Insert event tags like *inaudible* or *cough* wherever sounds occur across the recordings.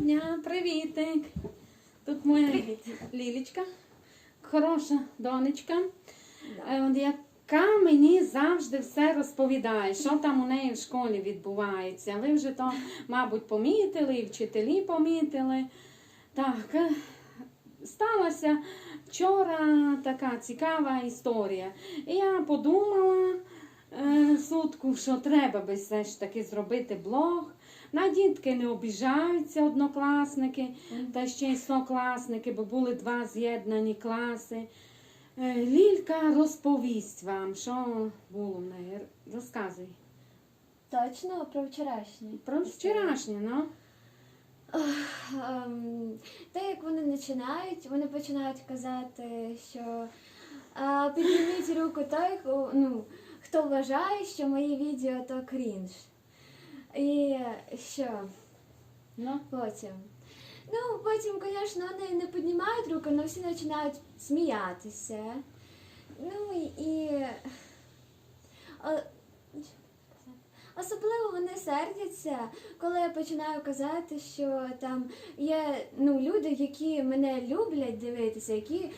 дня, привітик. Тут моя Лілічка, хороша донечка, е, от яка мені завжди все розповідає, що там у неї в школі відбувається. Ви вже то, мабуть, помітили, і вчителі помітили. Так, е, сталася вчора така цікава історія. І я подумала е, сутку, що треба би все ж таки зробити блог. На дітки не обіжаються однокласники та ще й сокласники, бо були два з'єднані класи. Е, Лілька розповість вам, що було в неї. Розказуй. Точно про вчорашній. Про вчорашнє, ну. Ем, Те, як вони починають, вони починають казати, що підніміть руку той, ну, хто вважає, що мої відео то крінж. І що ну. потім? Ну, потім, звісно, вони не піднімають руку, але всі починають сміятися. Ну і. Особливо вони сердяться, коли я починаю казати, що там є ну, люди, які мене люблять дивитися, які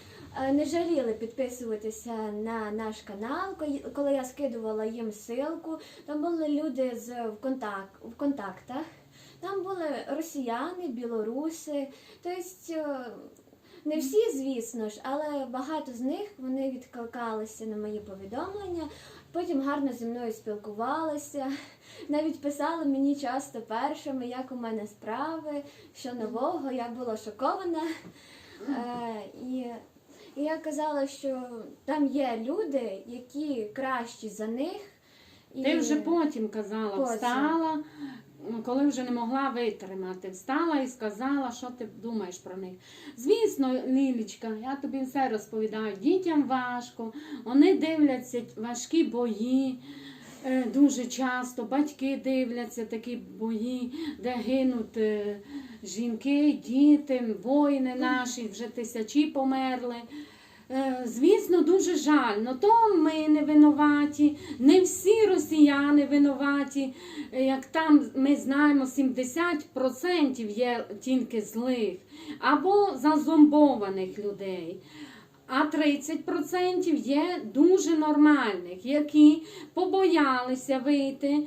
е, не жаліли підписуватися на наш канал, коли- я скидувала їм ссылку. Там були люди з в, контак, в контактах, там були росіяни, білоруси. Тобто е, не всі, звісно ж, але багато з них вони відкликалися на мої повідомлення. Потім гарно зі мною спілкувалися, *laughs* навіть писали мені часто першими, як у мене справи, що нового. Я була шокована. Е, і, і я казала, що там є люди, які кращі за них. І... Ти вже потім казала, Потім. встала, коли вже не могла витримати. Встала і сказала, що ти думаєш про них. Звісно, Лілічка, я тобі все розповідаю. Дітям важко, вони дивляться важкі бої. е, Дуже часто батьки дивляться такі бої, де гинуть е, жінки, діти, воїни наші, вже тисячі померли. Е, Звісно, дуже жаль, но то ми не винуваті, не всі росіяни винуваті. Е, Як там ми знаємо, 70% є тільки злих або зазомбованих людей. А 30% є дуже нормальних, які побоялися вийти.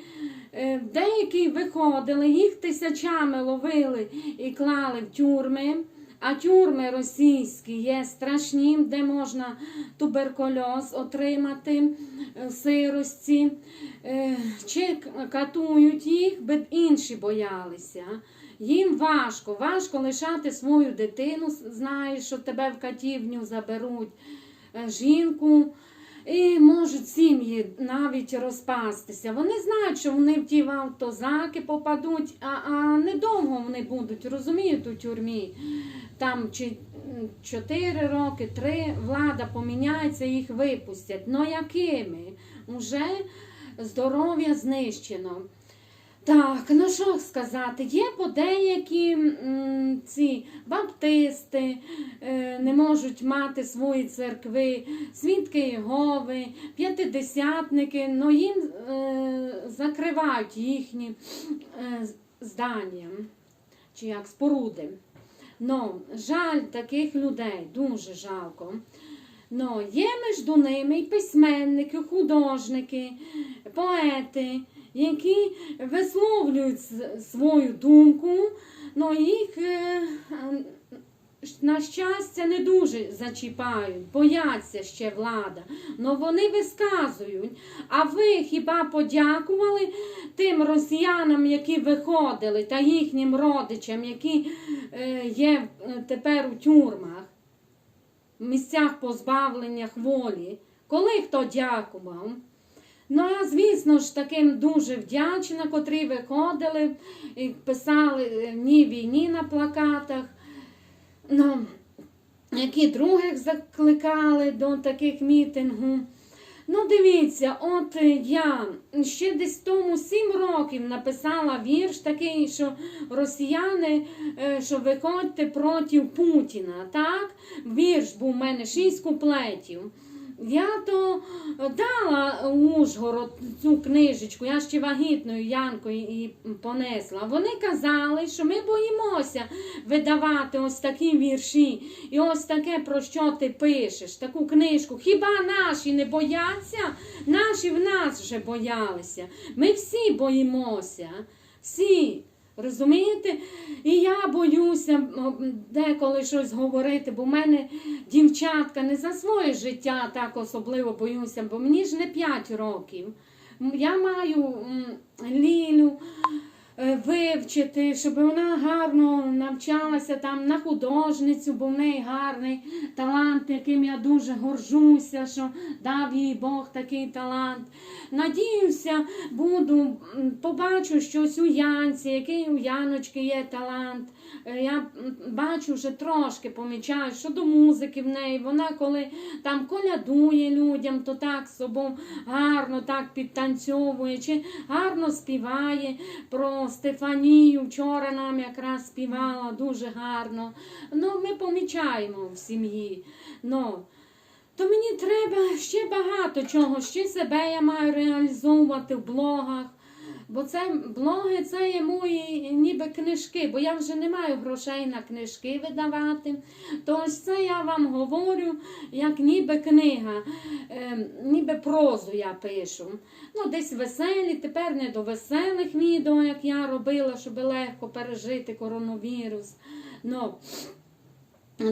Е, Деякі виходили, їх тисячами ловили і клали в тюрми. А тюрми російські є страшні, де можна туберкульоз отримати е, сирості, Е, чи катують їх, бо інші боялися. Їм важко, важко лишати свою дитину, знаєш, що тебе в катівню заберуть, е, жінку. І можуть сім'ї навіть розпастися. Вони знають, що вони в ті автозаки попадуть, а, а недовго вони будуть, розуміють, у тюрмі. Там чи м, 4 роки, 3 влада поміняється, їх випустять. Ну якими? Уже здоров'я знищено. Так, ну що сказати, є подеякі ці баптисти е, не можуть мати свої церкви, свідки Єгови, п'ятидесятники, ну їм е, закривають їхні е, здання чи як споруди. Ну, жаль таких людей, дуже жалко. Є між ними і письменники, художники, поети, які висловлюють свою думку, ну їх е, на щастя не дуже зачіпають, бояться ще влада. Ну вони висказують. А ви хіба подякували тим росіянам, які виходили, та їхнім родичам, які е, є е, тепер у тюрмах? в місцях позбавлення волі. Коли хто дякував? Ну, а звісно ж, таким дуже вдячна, котрі виходили і писали е, ні війні на плакатах. Ну, які других закликали до таких мітингу. Ну, дивіться, от е, я ще десь тому сім років написала вірш такий, що росіяни, е, що виходьте проти Путіна. Так? Вірш був у мене шість куплетів. Я то дала Ужгород цю книжечку, я ще вагітною Янкою і понесла. Вони казали, що ми боїмося видавати ось такі вірші і ось таке, про що ти пишеш, таку книжку. Хіба наші не бояться? Наші в нас вже боялися. Ми всі боїмося. Всі. Розумієте? І я боюся деколи щось говорити, бо в мене дівчатка не за своє життя так особливо боюся, бо мені ж не 5 років. Я маю Лілю вивчити, щоб вона гарно навчалася там на художницю, бо в неї гарний талант, яким я дуже горжуся, що дав їй Бог такий талант. Надіюся, буду, побачу щось у Янці, який у Яночки є талант. Е, Я бачу вже трошки помічаю, що до музики в неї. Вона коли там колядує людям, то так собою гарно так підтанцьовує, чи гарно співає про Стефанію. Вчора нам якраз співала дуже гарно. Ну, ми помічаємо в сім'ї. Ну, то мені треба ще багато чого, ще себе я маю реалізовувати в блогах. Бо це блоги це є мої ніби книжки, бо я вже не маю грошей на книжки видавати. Тож це я вам говорю, як ніби книга, е, ніби прозу я пишу. Ну, десь веселі, тепер не до веселих відео, як я робила, щоб легко пережити коронавірус. Ну,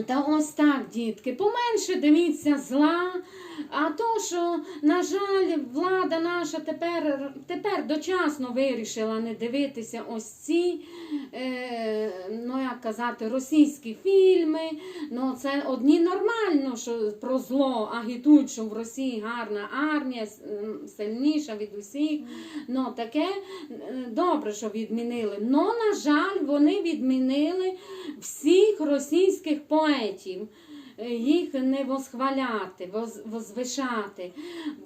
та ось так, дітки, поменше дивіться зла. А то, що, на жаль, влада наша тепер, тепер дочасно вирішила не дивитися ось ці, е, ну як казати, російські фільми. Ну, це одні нормально, що про зло агітують, що в Росії гарна армія, сильніша від усіх. Ну, таке е, добре, що відмінили. Ну, на жаль, вони відмінили всіх російських поетів. Е, Їх не восхваляти, возвишати.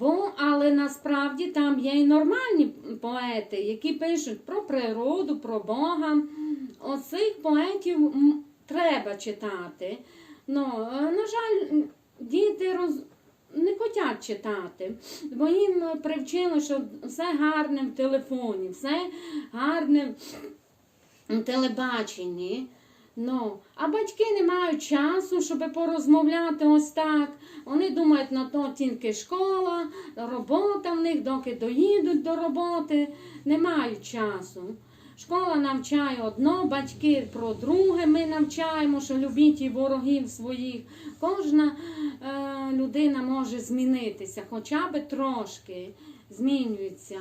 Бо, але насправді там є і нормальні поети, які пишуть про природу, про Бога. Оцих поетів треба читати. Ну, е, на жаль, діти роз... не хочуть читати, бо їм привчили, що все гарне в телефоні, все гарне в телебаченні. Ну, а батьки не мають часу, щоб порозмовляти ось так. Вони думають, на то тільки школа, робота в них, доки доїдуть до роботи, не мають часу. Школа навчає одно, батьки про друге. Ми навчаємо, що любіть і ворогів своїх. Кожна е, людина може змінитися, хоча би трошки змінюється.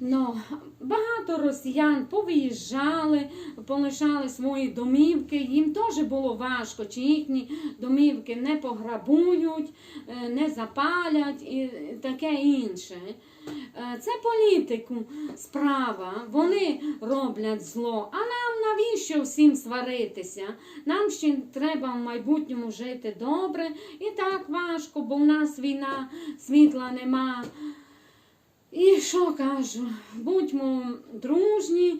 Ну, багато росіян повиїжджали, полишали свої домівки. Їм теж було важко, чи їхні домівки не пограбують, е, не запалять і таке інше. Е, Це політику справа. Вони роблять зло. А нам навіщо всім сваритися? Нам ще треба в майбутньому жити добре. І так важко, бо в нас війна, світла нема. І що кажу? Будьмо дружні.